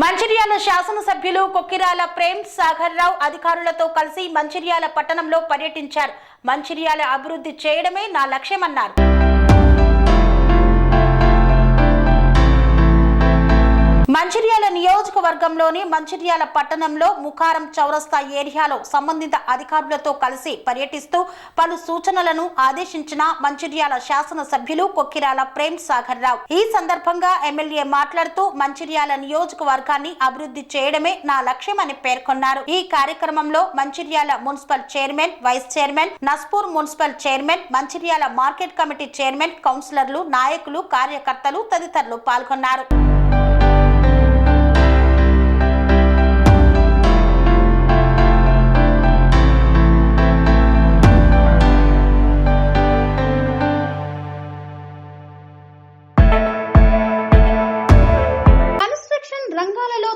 మంచిర్యాల శాసనసభ్యులు కొక్కిరాల ప్రేమ్ సాగర్ రావు అధికారులతో కలిసి మంచిర్యాల పట్టణంలో పర్యటించారు. మంచిర్యాల అభివృద్ధి చేయడమే నా లక్ష్యమన్నారు. మంచిర్యాల నియోజకవర్గంలోని మంచిర్యాల పట్టణంలో ముఖారం చౌరస్తా ఏరియాలో సంబంధిత అధికారులతో కలిసి పర్యటిస్తూ పలు సూచనలను ఆదేశించిన మంచిర్యాల శాసనసభ్యులు కొక్కిరాల ప్రేమ్ సాగర్ రావు. ఈ సందర్భంగా ఎమ్మెల్యే మాట్లాడుతూ మంచిర్యాల నియోజకవర్గాన్ని అభివృద్ధి చేయడమే నా లక్ష్యమని పేర్కొన్నారు. ఈ కార్యక్రమంలో Mancherial municipal chairman vice chairman Naspur municipal chairman Mancherial market committee chairman కౌన్సిలర్లు నాయకులు కార్యకర్తలు తదితరులు పాల్గొన్నారు.